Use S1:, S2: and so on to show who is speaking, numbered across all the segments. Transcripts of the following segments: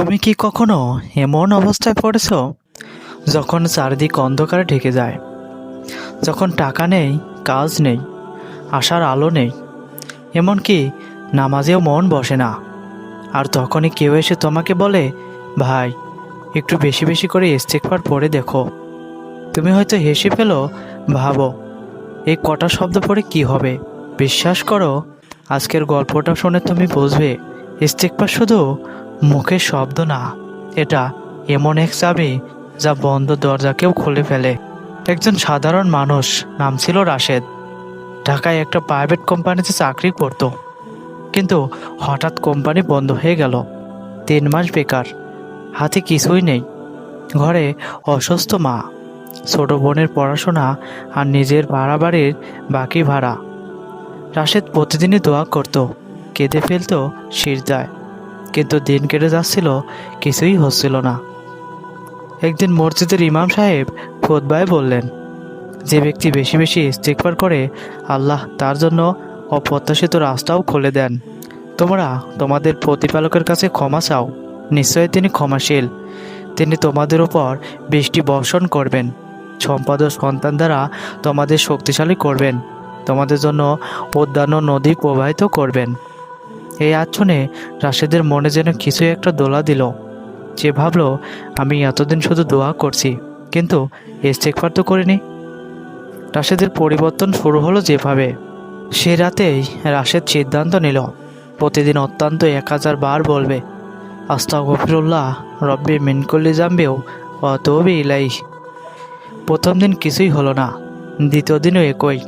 S1: তুমি কি কখনো এমন অবস্থায় পড়েছ যখন চারিদিক অন্ধকারে ঢেকে যায়? যখন টাকা নেই, কাজ নেই, আশার আলো নেই, এমনকি নামাজেও মন বসে না। আর তখনই কেউ এসে তোমাকে বলে, ভাই, একটু বেশি বেশি করে ইস্তেকবার পড়ে দেখো। তুমি হয়তো হেসে ফেলো, ভাবো, এই কটা শব্দ পড়ে কি হবে? বিশ্বাস করো, আজকের গল্পটা শুনে তুমি বুঝবে ইস্তেকবার শুধু মুখের শব্দ না। এটা এমন এক চাবি যা বন্ধ দরজাকেও খুলে ফেলে। একজন সাধারণ মানুষ, নাম ছিল রাশেদ। ঢাকায় একটা প্রাইভেট কোম্পানিতে চাকরি করত। কিন্তু হঠাৎ কোম্পানি বন্ধ হয়ে গেল। তিন মাস বেকার। হাতে কিছুই নেই। ঘরে অসুস্থ মা। ছোট বোনের পড়াশোনা আর নিজের ভাড়া বাড়ির বাকি ভাড়া। রাশেদ প্রতিদিনই দোয়া করত। কেঁদে ফেলতো শিরদায়। কিন্তু দিন কেটে যাচ্ছিল, কিছুই হচ্ছিল না। একদিন মসজিদের ইমাম সাহেব খোদবায় বললেন, যে ব্যক্তি বেশি বেশি ইস্তেকবার করে, আল্লাহ তার জন্য অপ্রত্যাশিত রাস্তাও খুলে দেন। তোমরা তোমাদের প্রতিপালকের কাছে ক্ষমা চাও। নিশ্চয়ই তিনি ক্ষমাশীল। তিনি তোমাদের উপর বৃষ্টি বর্ষণ করবেন। সম্পদ সন্তান দ্বারা তোমাদের শক্তিশালী করবেন। তোমাদের জন্য উদ্যান নদী প্রবাহিত করবেন। এই আচ্ছনে রাশেদের মনে যেন কিছু একটা দোলা দিল। যে ভাবলো, আমি এতদিন শুধু দোয়া করছি, কিন্তু ইস্তেকবার তো করিনি। রাশেদের পরিবর্তন শুরু হলো যেভাবে। সে রাতেই রাশেদ সিদ্ধান্ত নিল, প্রতিদিন অত্যন্ত এক হাজার বার বলবে আস্তা গফিরুল্লাহ রব্বি মিনকুল্লি জাম্বেও অতবি ইলাই প্রথম দিন কিছুই হলো না, দ্বিতীয় দিনও একই।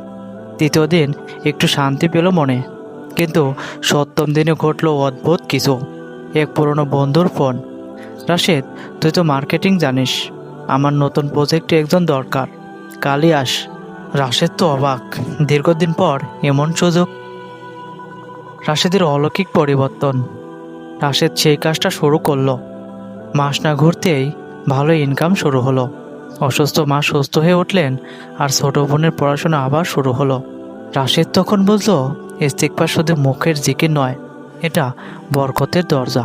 S1: তৃতীয় দিন একটু শান্তি পেল মনে। কিন্তু সপ্তম দিনে ঘটলো অদ্ভুত কিছু। এক পুরনো বন্ধুর ফোন। রাশেদ, তুই তো মার্কেটিং জানিস। আমার নতুন প্রজেক্টে একজন দরকার। কালই আস। রাশেদ তো অবাক। দীর্ঘদিন পর এমন সুযোগ। রাশেদের অলৌকিক পরিবর্তন। রাশেদ সেই কাজটা শুরু করল। মাস না ঘুরতেই ভালো ইনকাম শুরু হলো। অসুস্থ মা সুস্থ হয়ে উঠলেন আর ছোট বোনের পড়াশোনা আবার শুরু হলো। রাশেদ তখন বলতো ইস্তিকবার শুধু মুখের জিকির নয়, এটা বরকতের দরজা।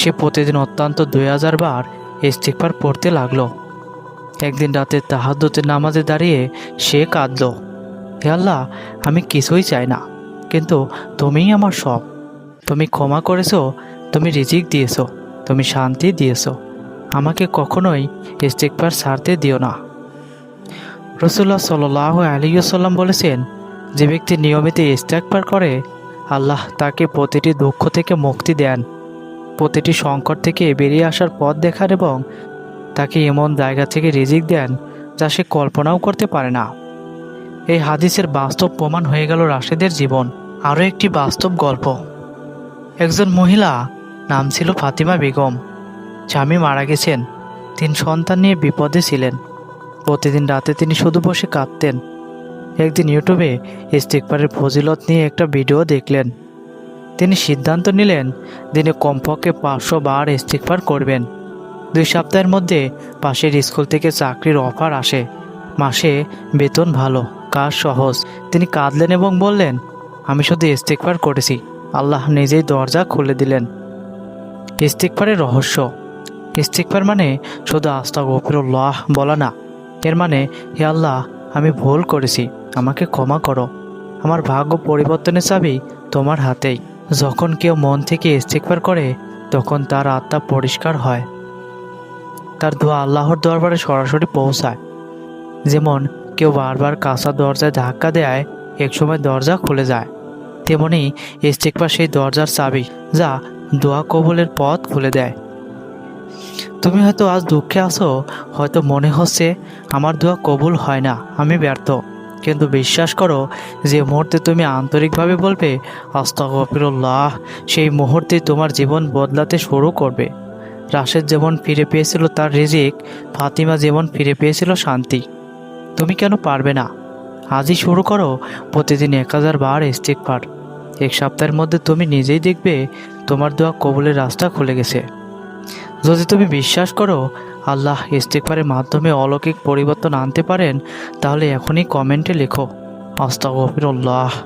S1: সে প্রতিদিন অত্যন্ত দুই হাজার বার ইস্তিকবার পড়তে লাগল। একদিন রাতে তাহাদ্দতের নামাজে দাঁড়িয়ে সে কাঁদল। হে আল্লাহ, আমি কিছুই চাই না, কিন্তু তুমিই আমার সব। তুমি ক্ষমা করেছ, তুমি রিজিক দিয়েছ, তুমি শান্তি দিয়েছ। আমাকে কখনোই ইস্তিকবার ছাড়তে দিও না। রসুল্লাহ সাল্লাহ আলিয়াল্লাম বলেছেন যে ব্যক্তি নিয়মিত ইস্তেকবার করে, আল্লাহ তাকে প্রতিটি দুঃখ থেকে মুক্তি দেন। প্রতিটি সংকট থেকে বেরিয়ে আসার পথ দেখান এবং তাকে এমন জায়গা থেকে রিজিক দেন যা সে কল্পনাও করতে পারে না। এই হাদিসের বাস্তব প্রমাণ হয়ে গেল রাশেদের জীবন। আরও একটি বাস্তব গল্প। একজন মহিলা, নাম ছিল ফাতিমা বেগম। স্বামী মারা গেছেন। তিন সন্তান নিয়ে বিপদে ছিলেন। প্রতিদিন রাতে তিনি শুধু বসে কাঁদতেন। একদিন ইউটিউবে ইস্তিকবারের ফজিলত নিয়ে একটা ভিডিও দেখলেন। তিনি সিদ্ধান্ত নিলেন দিনে কমপক্ষে পাঁচশো বার ইস্তিকবার করবেন। দুই সপ্তাহের মধ্যে পাশের স্কুল থেকে চাকরির অফার আসে। মাসে বেতন ভালো, কাজ সহজ। তিনি কাঁদলেন এবং বললেন, আমি শুধু ইস্তিকবার করেছি। আল্লাহ নিজেই দরজা খুলে দিলেন। ইস্তিকবারের রহস্য। ইস্তিকবার মানে শুধু আস্তা গফিরুল্লাহ বলা না। এর মানে হে আল্লাহ, আমি ভুল করেছি। আমাকে ক্ষমা করো। আমার ভাগ্য পরিবর্তনের চাবি তোমার হাতেই। যখন কেউ মন থেকে ইস্তিকবার করে, তখন তার আত্মা পরিষ্কার হয়। তার দোয়া আল্লাহর দরবারে সরাসরি পৌঁছায়। যেমন কেউ বারবার কাঁচা দরজায় ধাক্কা দেয়, একসময় দরজা খুলে যায়। তেমনি ইস্তিকবার সেই দরজার চাবি যা দোয়া কবুলের পথ খুলে দেয়। তুমি হয়তো আজ দুঃখে আছো, হয়তো মনে হচ্ছে, আমার দোয়া কবুল হয় না, আমি ব্যর্থ। কিন্তু বিশ্বাস করো, যে মুহূর্তে তুমি আন্তরিকভাবে বলবে, আস্তাগফিরুল্লাহ, সেই মুহূর্তে তোমার জীবন বদলাতে শুরু করবে। রাশেদ যেমন ফিরে পেয়েছিল তার রিজিক, ফাতিমা যেমন ফিরে পেয়েছিল শান্তি। তুমি কেন পারবে না? আজই শুরু করো, প্রতিদিন এক হাজার বার ইস্তিকবার এক সপ্তাহের মধ্যে তুমি নিজেই দেখবে, তোমার দোয়া কবুলের রাস্তা খুলে গেছে। যদি তুমি বিশ্বাস করো আল্লাহ ইস্তিকবারের মাধ্যমে অলৌকিক পরিবর্তন আনতে পারেন তাহলে এখনই কমেন্টে লেখো। আস্তাগফিরুল্লাহ।